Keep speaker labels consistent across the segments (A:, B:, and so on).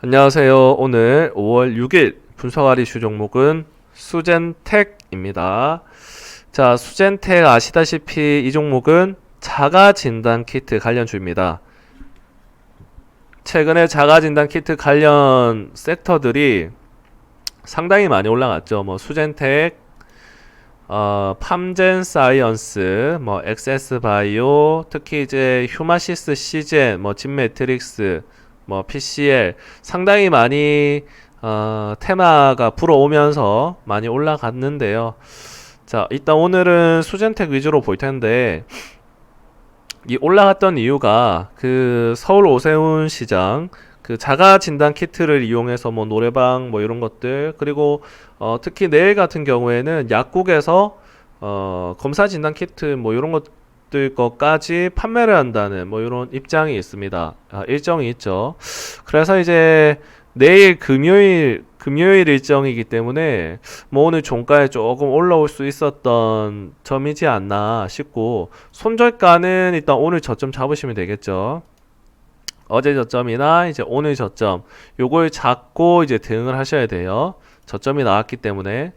A: 안녕하세요. 오늘 5월 6일 분석할 이슈 종목은 수젠텍입니다. 자, 수젠텍 아시다시피 이 종목은 자가 진단 키트 관련주입니다. 최근에 자가 진단 키트 관련 섹터들이 상당히 많이 올라갔죠. 뭐 수젠텍, 어, 팜젠 사이언스, 뭐 엑세스 바이오, 특히 이제 휴마시스 시젠, 뭐 진매트릭스, 뭐 PCL 상당히 많이 어, 테마가 불어오면서 많이 올라갔는데요. 자, 일단 오늘은 수젠텍 위주로 볼 텐데 이 올라갔던 이유가 그 서울 오세훈 시장 그 자가 진단 키트를 이용해서 뭐 노래방 뭐 이런 것들 그리고 어, 특히 내일 같은 경우에는 약국에서 어, 검사 진단 키트 뭐 이런 것 들 것까지 판매를 한다는 뭐 이런 입장이 있습니다. 아, 일정이 있죠. 그래서 이제 내일 금요일 금요일 일정이기 때문에 뭐 오늘 종가에 조금 올라올 수 있었던 점이지 않나 싶고 손절가는 일단 오늘 저점 잡으시면 되겠죠. 어제 저점이나 이제 오늘 저점 요걸 잡고 이제 대응을 하셔야 돼요. 저점이 나왔기 때문에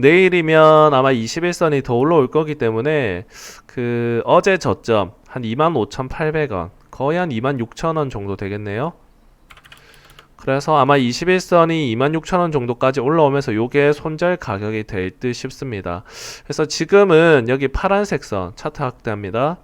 A: 내일이면 아마 21선이 더 올라올 거기 때문에 그 어제 저점 한 25,800원 거의 한 26,000원 정도 되겠네요. 그래서 아마 21선이 26,000원 정도까지 올라오면서 요게 손절 가격이 될 듯 싶습니다. 그래서 지금은 여기 파란색 선 차트 확대합니다.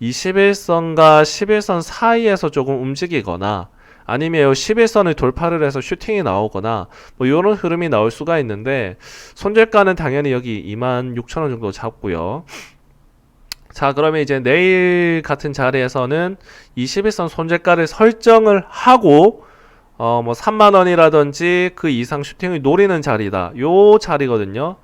A: 21선과 11선 사이에서 조금 움직이거나 아니면 11선을 돌파를 해서 슈팅이 나오거나 뭐 이런 흐름이 나올 수가 있는데 손절가는 당연히 여기 26,000원 정도 잡고요. 자, 그러면 이제 내일 같은 자리에서는 21선 손절가를 설정을 하고 어, 뭐 3만 원이라든지 그 이상 슈팅을 노리는 자리다. 요 자리거든요.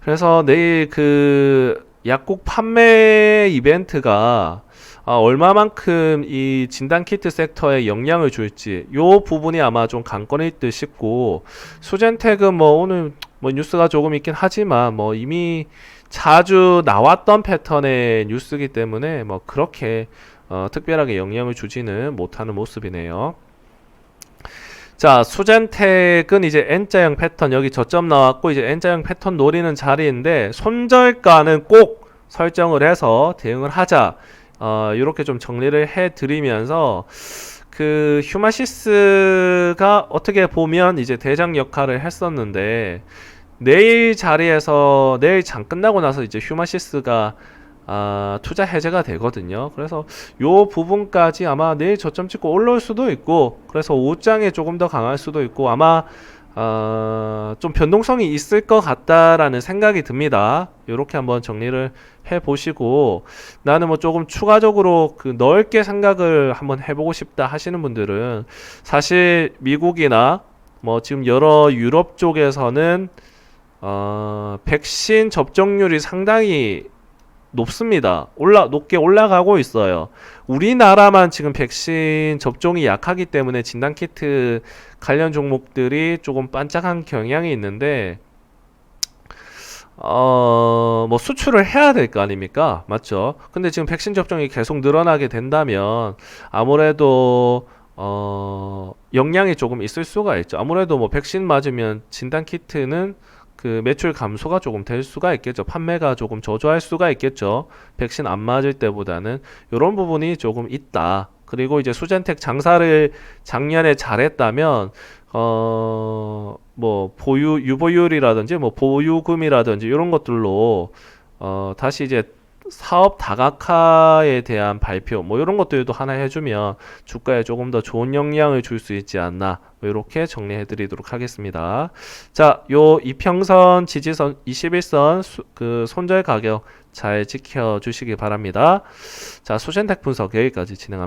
A: 그래서 내일 그 약국 판매 이벤트가 아, 얼마만큼 이 진단 키트 섹터에 영향을 줄지 요 부분이 아마 좀 관건일 듯 싶고 수젠텍은 뭐 오늘 뭐 뉴스가 조금 있긴 하지만 뭐 이미 자주 나왔던 패턴의 뉴스이기 때문에 뭐 그렇게 어, 특별하게 영향을 주지는 못하는 모습이네요. 자, 수젠텍은 이제 N자형 패턴 여기 저점 나왔고 이제 N자형 패턴 노리는 자리인데 손절가는 꼭 설정을 해서 대응을 하자. 어, 이렇게 좀 정리를 해 드리면서 그 휴마시스가 어떻게 보면 이제 대장 역할을 했었는데 내일 자리에서 내일 장 끝나고 나서 이제 휴마시스가 아, 투자 해제가 되거든요. 그래서 요 부분까지 아마 내일 저점 찍고 올라올 수도 있고, 그래서 오장에 조금 더 강할 수도 있고, 아마 어, 좀 변동성이 있을 것 같다라는 생각이 듭니다. 이렇게 한번 정리를 해 보시고, 나는 뭐 조금 추가적으로 그 넓게 생각을 한번 해보고 싶다 하시는 분들은 사실 미국이나 뭐 지금 여러 유럽 쪽에서는 어, 백신 접종률이 상당히 높습니다. 올라 높게 올라가고 있어요. 우리나라만 지금 백신 접종이 약하기 때문에 진단 키트 관련 종목들이 조금 반짝한 경향이 있는데 어, 뭐 수출을 해야 될 거 아닙니까? 맞죠? 근데 지금 백신 접종이 계속 늘어나게 된다면 아무래도 어, 영향이 조금 있을 수가 있죠. 아무래도 뭐 백신 맞으면 진단 키트는 그 매출 감소가 조금 될 수가 있겠죠. 판매가 조금 저조할 수가 있겠죠. 백신 안 맞을 때보다는 이런 부분이 조금 있다. 그리고 이제 수젠텍 장사를 작년에 잘했다면 어 뭐 보유 유보율이라든지 뭐 보유금이라든지 이런 것들로 어 다시 이제 사업 다각화에 대한 발표 뭐 이런 것들도 하나 해주면 주가에 조금 더 좋은 영향을 줄 수 있지 않나 뭐 이렇게 정리해 드리도록 하겠습니다. 자, 요 이평선 지지선 21선 수, 그 손절 가격 잘 지켜 주시기 바랍니다. 자, 수젠텍 분석 여기까지 진행합니다.